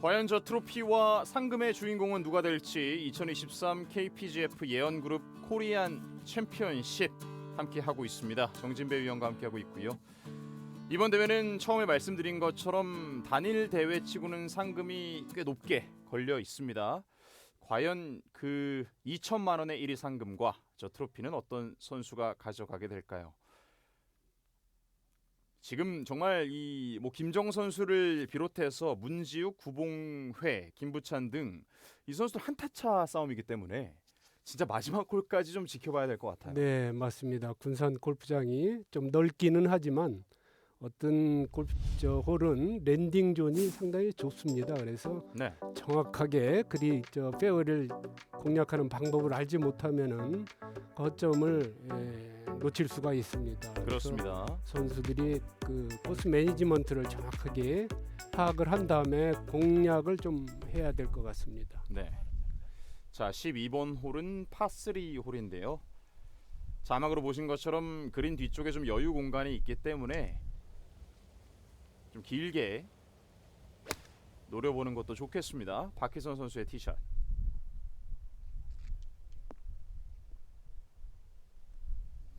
과연 저 트로피와 상금의 주인공은 누가 될지 2023 KPGF 예언그룹 코리안 챔피언십 함께 하고 있습니다. 정진배 위원과 함께 하고 있고요. 이번 대회는 처음에 말씀드린 것처럼 단일 대회 치고는 상금이 꽤 높게 걸려 있습니다. 과연 그 2천만 원의 1위 상금과 저 트로피는 어떤 선수가 가져가게 될까요? 지금 정말 이 뭐 김정 선수를 비롯해서 문지욱, 구봉회, 김부찬 등 이 선수들 한타차 싸움이기 때문에 진짜 마지막 골까지 좀 지켜봐야 될 것 같아요. 네, 맞습니다. 군산 골프장이 좀 넓기는 하지만 어떤 골프 저 홀은 랜딩 존이 상당히 좁습니다. 그래서 네, 정확하게 그리 저 페어를 공략하는 방법을 알지 못하면은 거점을 예, 놓칠 수가 있습니다. 그렇습니다. 선수들이 그 코스 매니지먼트를 정확하게 파악을 한 다음에 공략을 좀 해야 될 것 같습니다. 네. 자, 12번 홀은 파3 홀인데요. 자막으로 보신 것처럼 그린 뒤쪽에 좀 여유 공간이 있기 때문에 좀 길게 노려보는 것도 좋겠습니다. 박희선 선수의 티샷.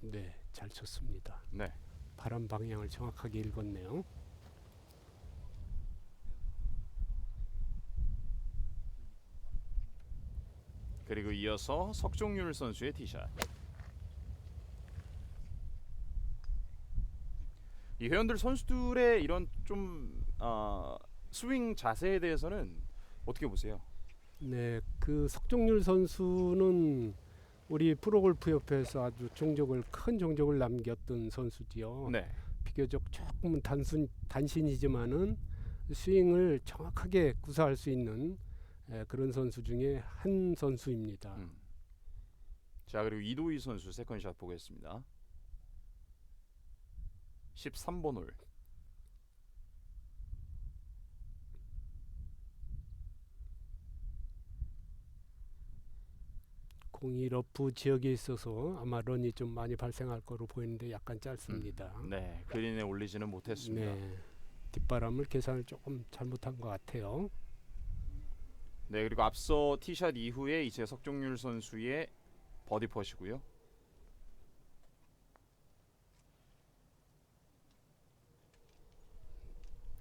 네, 잘 쳤습니다. 네. 바람 방향을 정확하게 읽었네요. 그리고 이어서 석종률 선수의 티샷. 이 회원들 선수들의 이런 좀 어, 스윙 자세에 대해서는 어떻게 보세요? 네, 그 석종률 선수는 우리 프로골프 협회에서 아주 종적을 큰 종적을 남겼던 선수지요. 네. 비교적 조금은 단순 단신이지만은 스윙을 정확하게 구사할 수 있는 에, 그런 선수 중에 한 선수입니다. 음. 자 그리고 이도희 선수 세컨샷 보겠습니다. 13번 홀. 공이 러프 지역에 있어서 아마 런이 좀 많이 발생할 거로 보이는데 약간 짧습니다. 네, 그린에 올리지는 못했습니다. 네. 네, 뒷바람을 계산을 조금 잘못한 것 같아요. 네, 그리고 앞서 티샷 이후에 이제 석종률 선수의 버디 퍼시고요.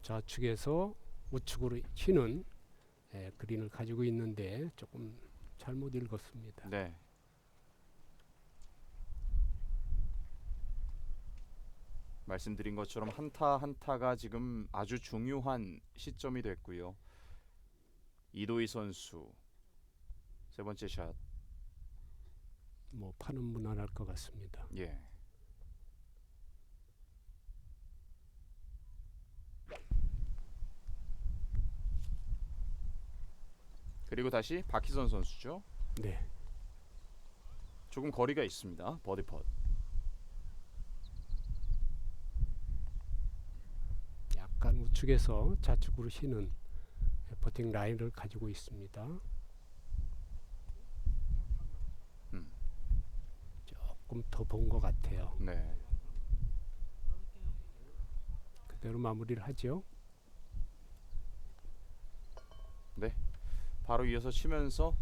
좌측에서 우측으로 휘는 에, 그린을 가지고 있는데 조금 잘못 읽었습니다. 네. 말씀드린 것처럼 한타 한타가 지금 아주 중요한 시점이 됐고요. 이도희 선수 세 번째 샷. 뭐 파는 무난할 것 같습니다. 예. 그리고 다시 박희선 선수죠. 네, 조금 거리가 있습니다. 버디 펫. 약간 우측에서 좌측으로 에, 버팅 라인을 가지고 있습니다. 음. 조금 더 본 것 같아요. 네. 그대로 마무리를 하죠. 바로 이어서 치면서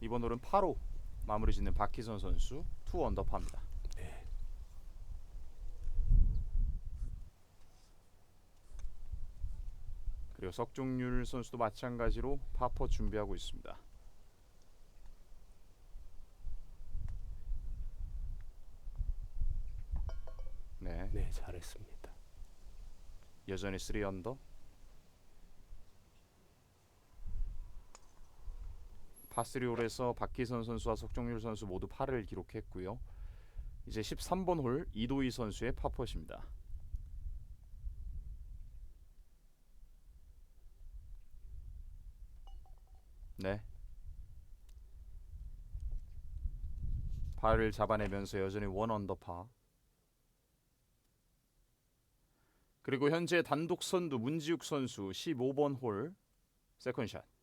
이번 홀은 8호 마무리 짓는 박희선 선수 투 언더파입니다. 네. 그리고 석종률 선수도 마찬가지로 파퍼 준비하고 있습니다. 네, 네, 잘했습니다. 여전히 3 언더. 파3 홀에서 박희선 선수와 석종률 선수 모두 8을 기록했고요. 이제 13번 홀 이도희 선수의 파퍼십니다. 네. 발을 잡아내면서 여전히 원 언더파. 그리고 현재 단독 선두 문지욱 선수 15번 홀 세컨샷.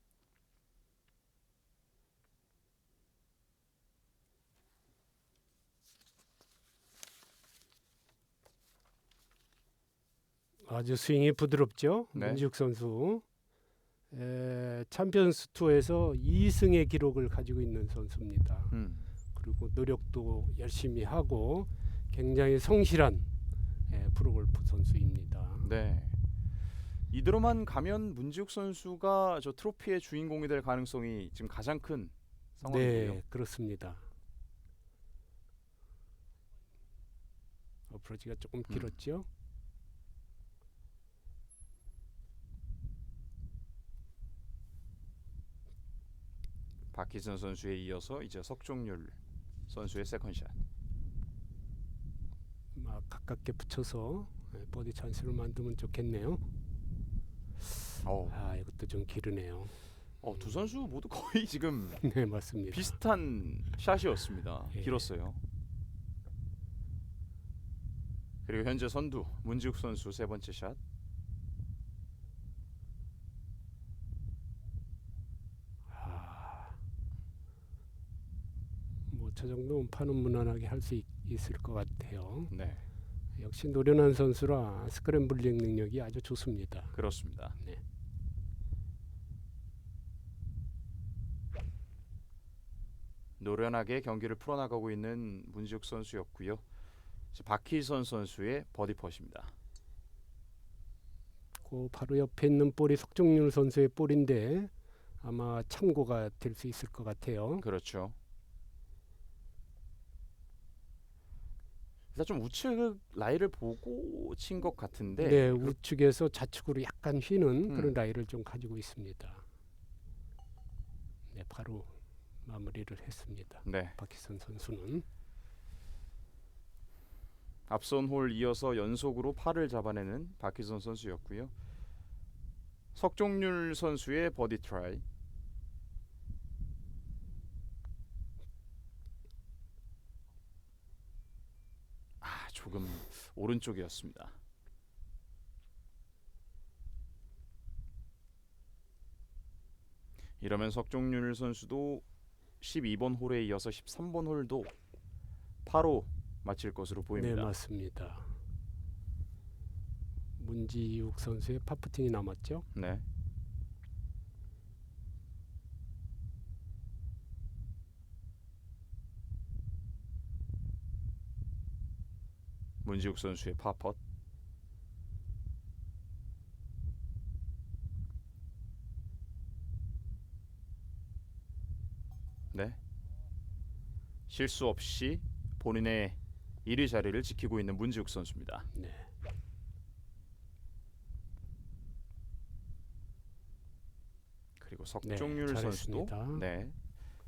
아주 스윙이 부드럽죠. 네. 문지욱 선수 에, 챔피언스 투어에서 2승의 기록을 가지고 있는 선수입니다. 음. 그리고 노력도 열심히 하고 굉장히 성실한 에, 프로골프 선수입니다. 네. 이대로만 가면 문지욱 선수가 저 트로피의 주인공이 될 가능성이 지금 가장 큰 상황이에요. 네, 그렇습니다. 어프로치가 조금 음. 길었죠. 박희선 선수에 이어서 이제 석종률 선수의 세컨샷. 막 가깝게 붙여서 에, 버디 찬스를 만들면 좋겠네요. 어, 아, 이것도 좀 기르네요. 어, 두 선수 모두 거의 지금 네, 맞습니다. 비슷한 샷이었습니다. 예. 길었어요. 그리고 현재 선두 문지욱 선수 세 번째 샷. 아, 뭐저 정도면 파는 무난하게 할 수 있을 것 같아요. 네, 역시 노련한 선수라 스크램블링 능력이 아주 좋습니다. 그렇습니다. 네. 노련하게 경기를 풀어나가고 있는 문지욱 선수였고요. 박희선 선수의 버디 퍼시입니다. 그 바로 옆에 있는 볼이 석종률 선수의 볼인데 아마 참고가 될 수 있을 것 같아요. 그렇죠. 일단 좀 우측 라이를 보고 친 것 같은데 네, 그- 우측에서 좌측으로 약간 휘는 음. 그런 라이를 좀 가지고 있습니다. 네, 바로 마무리를 했습니다. 네, 박희선 선수는 앞선 홀 이어서 연속으로 팔을 잡아내는 박희선 선수였고요. 석종률 선수의 버디 트라이. 아, 조금 오른쪽이었습니다. 이러면 석종률 선수도 12번 홀에 이어서 13번 홀도 파로 마칠 것으로 네, 보입니다. 맞습니다. 문지욱 선수의 파프팅이 남았죠. 네. 문지욱 선수의 파펫. 네. 실수 없이 본인의 1위 자리를 지키고 있는 문지욱 선수입니다. 네. 그리고 석종률 네, 선수도 잘했습니다. 네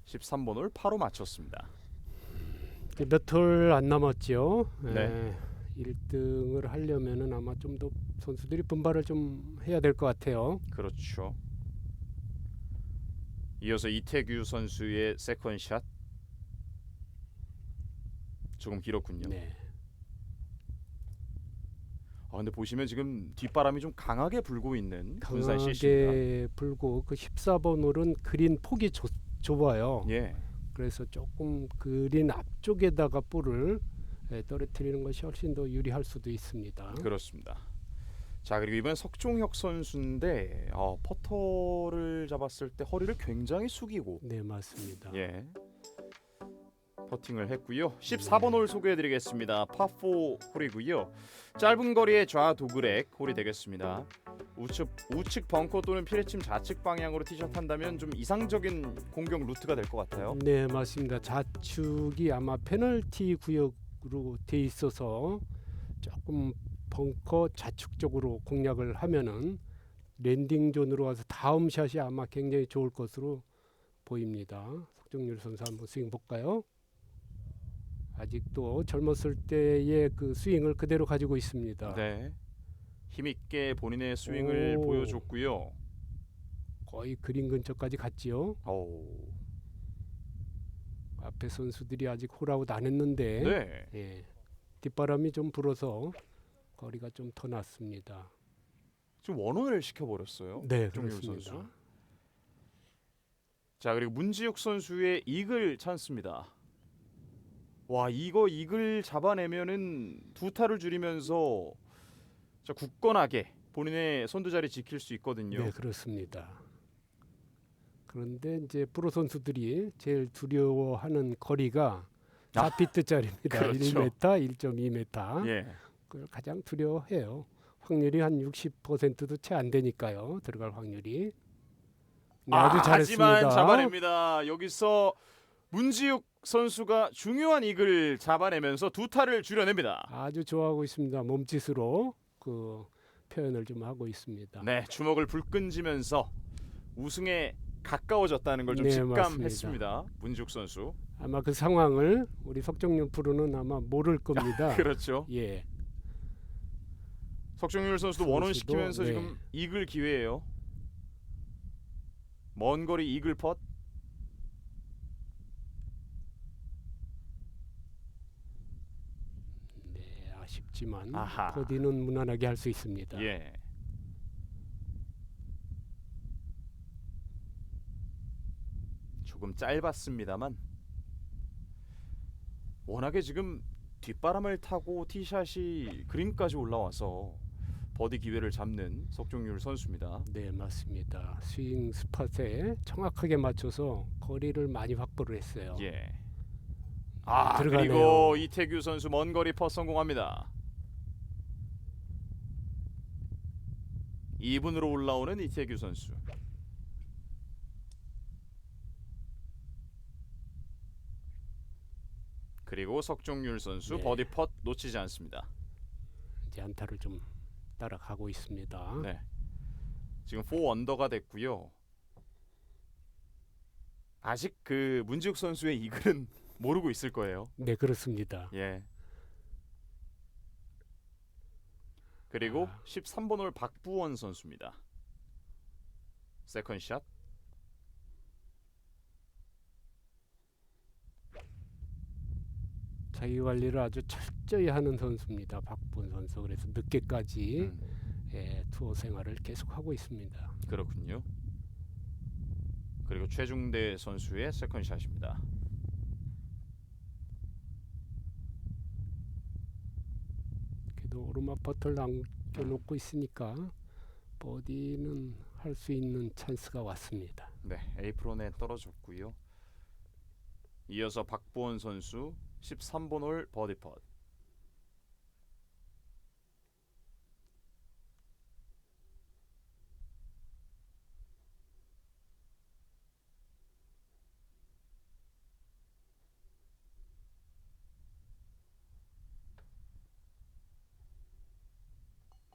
13번 홀 8호 맞췄습니다. 몇 홀 안 남았죠. 네. 1등을 하려면은 아마 좀 더 선수들이 분발을 좀 해야 될 것 같아요. 그렇죠. 이어서 이태규 선수의 세컨샷 조금 길었군요. 네. 아 근데 보시면 지금 뒷바람이 좀 강하게 불고 있는 군산 CC입니다. 강하게 불고 그 14번 홀은 그린 폭이 좁, 좁아요. 예, 그래서 조금 그린 앞쪽에다가 볼을 예, 떨어뜨리는 것이 훨씬 더 유리할 수도 있습니다. 그렇습니다. 자 그리고 이번 석종혁 선수인데 어, 퍼터를 잡았을 때 허리를 굉장히 숙이고 네, 맞습니다. 예. 퍼팅을 했고요. 14번 홀 소개해드리겠습니다. 파4 홀이고요. 짧은 거리의 좌 도그렉 홀이 되겠습니다. 우측 우측 벙커 또는 피레침 좌측 방향으로 티샷 한다면 좀 이상적인 공격 루트가 될 것 같아요. 네, 맞습니다. 좌측이 아마 페널티 구역 으로 돼 있어서 조금 벙커 좌측 쪽으로 공략을 하면은 랜딩 존으로 와서 다음 샷이 아마 굉장히 좋을 것으로 보입니다. 석정률 선수 한번 스윙 볼까요? 아직도 젊었을 때의 그 스윙을 그대로 가지고 있습니다. 네. 힘 있게 본인의 스윙을 오. 보여줬고요. 거의 그린 근처까지 갔지요. 오. 앞에 선수들이 아직 홀아웃 안 했는데 네. 예. 뒷바람이 좀 불어서 거리가 좀 더 났습니다. 지금 원혼을 시켜버렸어요. 네, 그렇습니다. 선수. 자 그리고 문지욱 선수의 이글 찬스입니다. 와 이거 이글 잡아내면은 두 타를 줄이면서 자 굳건하게 본인의 선두 자리 지킬 수 있거든요. 네, 그렇습니다. 그런데 이제 프로 선수들이 제일 두려워하는 거리가 아, 4피트짜리입니다. 그렇죠. 1m, 1.2m. 예. 그걸 가장 두려워해요. 확률이 한 60%도 채 안 되니까요. 들어갈 확률이. 네, 아주 아, 잘했습니다. 하지만 잡아냅니다. 여기서 문지욱 선수가 중요한 이글 잡아내면서 두 타를 줄여냅니다. 아주 좋아하고 있습니다. 몸짓으로 그 표현을 좀 하고 있습니다. 네, 주먹을 불끈지면서 우승에 가까워졌다는 걸 좀 네, 직감했습니다. 문지욱 선수. 아마 그 상황을 우리 석정윤 프로는 아마 모를 겁니다. 그렇죠. 예. 선수도 선수도, 원원 시키면서 네. 지금 이글 기회예요. 먼 거리 이글 펫. 네, 아쉽지만 아하. 버디는 무난하게 할 수 있습니다. 예. 조금 짧았습니다만 워낙에 지금 뒷바람을 타고 티샷이 그린까지 올라와서 버디 기회를 잡는 석종률 선수입니다. 네, 맞습니다. 스윙 스팟에 정확하게 맞춰서 거리를 많이 확보를 했어요. 예. 아 들어가네요. 그리고 이태규 선수 먼 거리 퍼 성공합니다. 2분으로 올라오는 이태규 선수. 그리고 석종률 선수 네. 버디 펫 놓치지 않습니다. 이제 안타를 좀 따라가고 있습니다. 네. 지금 4 언더가 됐고요. 아직 그 문지욱 선수의 이글은 모르고 있을 거예요. 네, 그렇습니다. 예. 그리고 아. 13번 홀 박부원 선수입니다. 세컨 샷. 자기 관리를 아주 철저히 하는 선수입니다. 박분 선수. 그래서 늦게까지 음, 예, 투어 생활을 계속하고 있습니다. 그렇군요. 그리고 최중대 선수의 세컨샷입니다. 그래도 오르막 버터를 남겨놓고 있으니까 버디는 할 수 있는 찬스가 왔습니다. 네, 에이프론에 떨어졌고요. 이어서 박부원 선수 13번 홀 버디 펫.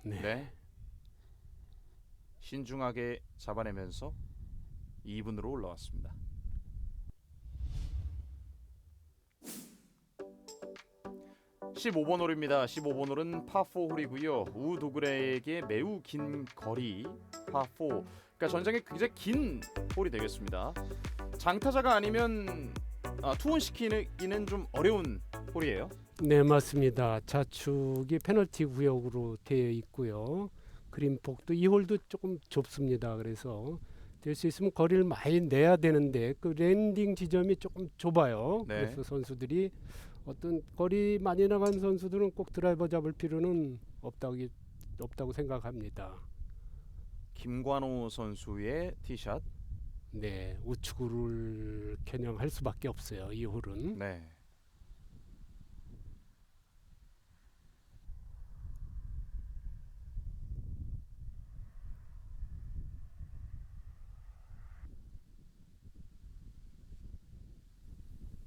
네. 네. 신중하게 잡아내면서 2분으로 올라왔습니다. (15번) 홀입니다 (15번) 홀은 파4 홀이고요 우도그레에게 매우 긴 거리 파4 그러니까 전장에 굉장히 긴 홀이 되겠습니다 장타자가 아니면 아, 투혼 시키기는 좀 어려운 홀이에요 네, 맞습니다. 좌측이 페널티 구역으로 되어 있고요. 그린 폭도 이 홀도 조금 좁습니다. 그래서 될 수 있으면 거리를 많이 내야 되는데 그 랜딩 지점이 조금 좁아요. 네. 그래서 선수들이 어떤 거리 많이 나간 선수들은 꼭 드라이버 잡을 필요는 없다고 없다고 생각합니다. 김관호 선수의 티샷 네, 우측을 겨냥할 수밖에 없어요. 이 홀은. 네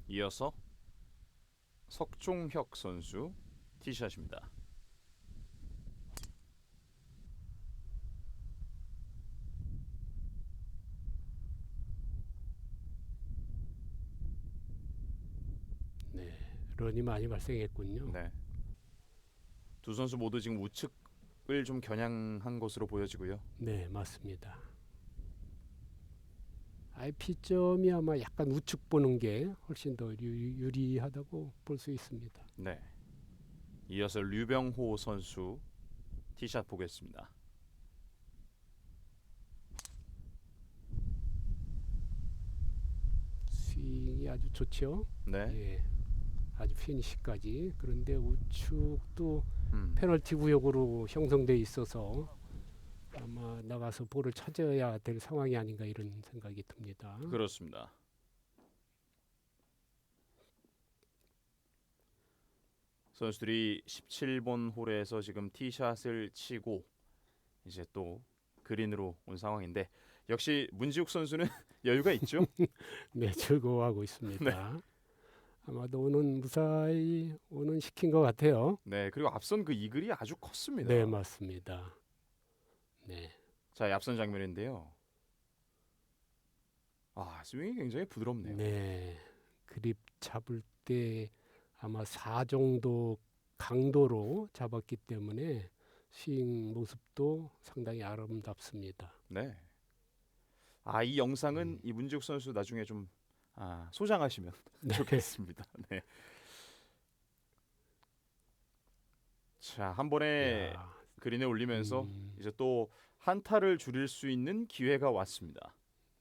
이어서 석종혁 선수 티샷입니다. 네, 런이 많이 발생했군요. 네. 두 선수 모두 지금 우측을 좀 겨냥한 것으로 보여지고요. 네, 맞습니다. IP점이 아마 약간 우측 보는 게 훨씬 더 유, 유리하다고 볼 수 있습니다. 네. 이어서 류병호 선수 티샷 보겠습니다. 스윙이 아주 좋죠. 네. 예, 아주 피니시까지. 그런데 우측도 음. 페널티 구역으로 형성돼 있어서 아마 나가서 볼을 찾아야 될 상황이 아닌가 이런 생각이 듭니다. 그렇습니다. 선수들이 17번 홀에서 지금 티샷을 치고 이제 또 그린으로 온 상황인데 역시 문지욱 선수는 여유가 있죠. 네, 즐거워하고 있습니다. 아마도 오는 무사히 오는 시킨 것 같아요. 네 그리고 앞선 그 이글이 아주 컸습니다. 네, 맞습니다. 네, 자, 이 앞선 장면인데요. 아 스윙이 굉장히 부드럽네요. 네, 그립 잡을 때 아마 4 정도 강도로 잡았기 때문에 스윙 모습도 상당히 아름답습니다. 네. 아 이 영상은 음. 이 문지욱 선수 나중에 좀 아, 소장하시면 네. 좋겠습니다. 네. 자, 한 번에 야, 그린에 올리면서 음, 이제 또 한타를 줄일 수 있는 기회가 왔습니다.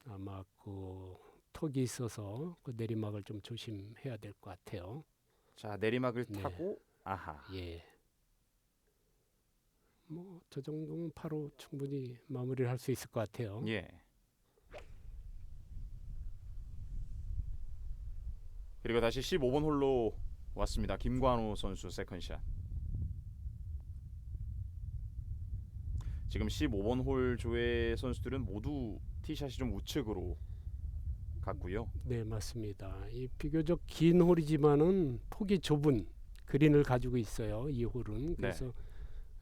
아마 그 턱이 있어서 그 내리막을 좀 조심해야 될 것 같아요. 자, 내리막을 네. 타고 아하. 예. 뭐 저 정도면 바로 충분히 마무리를 할 수 있을 것 같아요. 예. 그리고 다시 15번 홀로 왔습니다. 김관호 선수 세컨샷. 지금 15번 홀 조의 선수들은 모두 티샷이 좀 우측으로 갔고요. 네, 맞습니다. 이 비교적 긴 홀이지만은 폭이 좁은 그린을 가지고 있어요. 이 홀은 그래서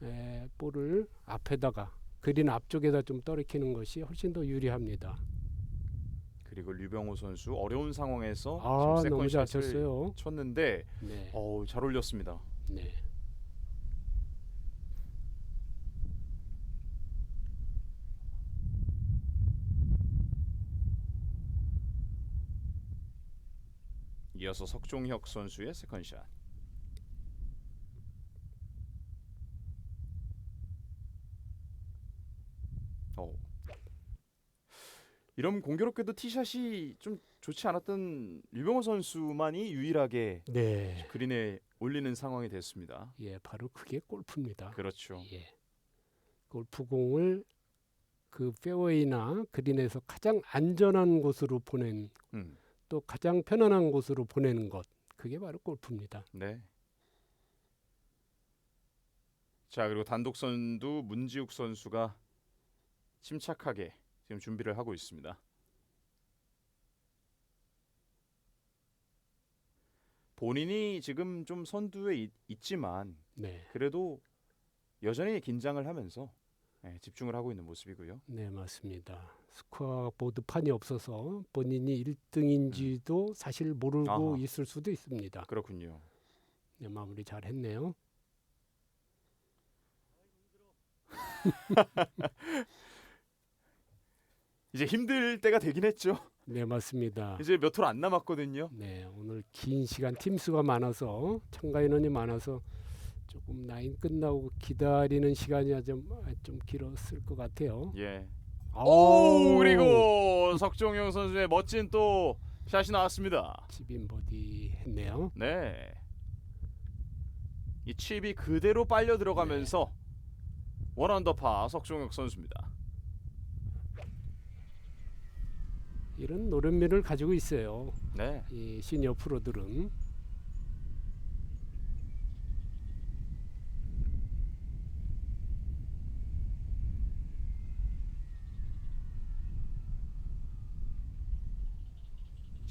에, 볼을 앞에다가 그린 앞쪽에다 좀 떨어뜨리는 것이 훨씬 더 유리합니다. 그리고 류병호 선수 어려운 상황에서 아, 지금 너무 잘 세컨샷을 쳤어요. 쳤는데 네, 어우, 잘 올렸습니다. 네. 이어서 석종혁 선수의 세컨샷. 어. 이런 공교롭게도 티샷이 좀 좋지 않았던 류병호 선수만이 유일하게 네. 그린에 올리는 상황이 됐습니다. 예, 바로 그게 골프입니다. 그렇죠. 예. 골프공을 그 페어웨이나 그린에서 가장 안전한 곳으로 보낸 음, 또 가장 편안한 곳으로 보내는 것 그게 바로 골프입니다. 네. 자 그리고 단독 선두 문지욱 선수가 침착하게 지금 준비를 하고 있습니다. 본인이 지금 좀 선두에 있, 있지만 네, 그래도 여전히 긴장을 하면서 예, 집중을 하고 있는 모습이고요. 네 맞습니다. 스코어 보드판이 없어서 본인이 1등인지도 사실 모르고 아하. 있을 수도 있습니다. 그렇군요. 네, 마무리 잘 했네요. 이제 힘들 때가 되긴 했죠. 네 맞습니다. 이제 몇 홀 안 남았거든요. 네 오늘 긴 시간 팀 수가 많아서 참가 인원이 많아서 조금 라인 끝나고 기다리는 시간이 좀, 좀 길었을 것 같아요. 예. 오 그리고 석종영 선수의 멋진 또 샷이 나왔습니다. 집인 버디 했네요. 네. 이 칩이 그대로 빨려 들어가면서 원언더파 석종혁 선수입니다. 이런 노련미를 가지고 있어요. 네. 이 시니어 프로들은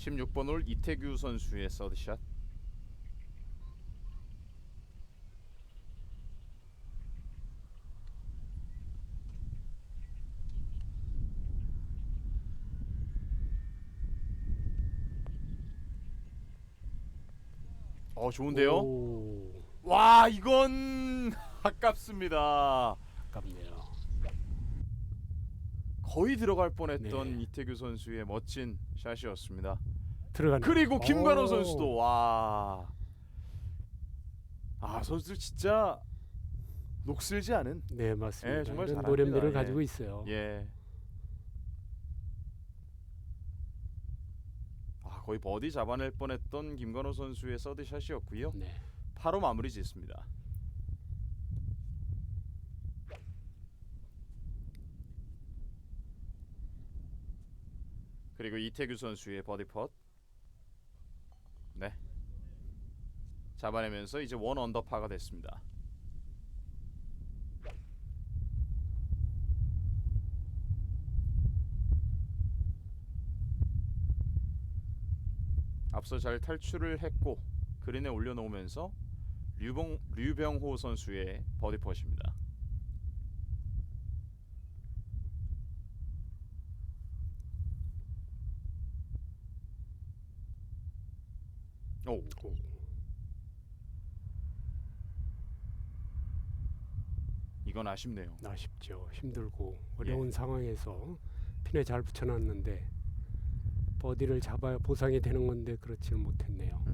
십육 번홀 이태규 선수의 서드샷. 어 좋은데요? 오, 와 이건 아깝습니다. 아깝네요. 거의 들어갈 뻔했던 네. 이태규 선수의 멋진 샷이었습니다. 들어가는 그리고 김관호 선수도 와. 아 선수들 진짜 녹슬지 않은. 네 맞습니다. 예, 정말 노련미를 예. 가지고 있어요. 예. 아 거의 버디 잡아낼 뻔했던 김관호 선수의 서드샷이었고요. 네. 8호 마무리 짓습니다. 그리고 이태규 선수의 버디 펫. 잡아내면서 이제 원 언더파가 됐습니다. 앞서 잘 탈출을 했고 그린에 올려놓으면서 류봉 류병호 선수의 버디 펫입니다. 오. 이건 아쉽네요. 아쉽죠. 힘들고 어려운 상황에서 핀에 잘 붙여놨는데 버디를 잡아야 보상이 되는 건데 그렇지는 못했네요.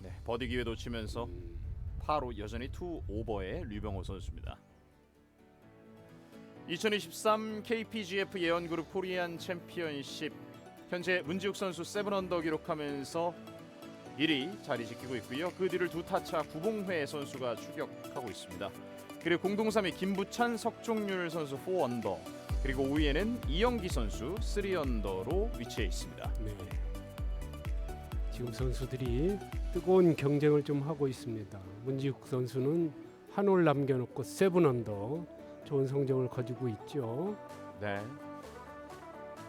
네, 버디 기회 놓치면서 음, 파로 여전히 투 오버의 류병호 선수입니다. 2023 KPGF 예언그룹 코리안 챔피언십 현재 문지욱 선수 7 언더 기록하면서 1위 자리 지키고 있고요. 그 뒤를 두 타차 구봉회 선수가 추격하고 있습니다. 그리고 공동 3위 김부찬 석종률 선수 4 언더 그리고 5위에는 이영기 선수 3 언더로 위치해 있습니다. 네. 지금 선수들이 뜨거운 경쟁을 좀 하고 있습니다. 문지국 선수는 한 홀 남겨놓고 세븐 언더 좋은 성적을 거두고 있죠. 네.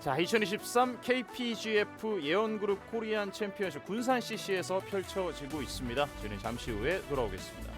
자, 2023 KPGF 예언그룹 코리안 챔피언십 군산 CC에서 펼쳐지고 있습니다. 저희는 잠시 후에 돌아오겠습니다.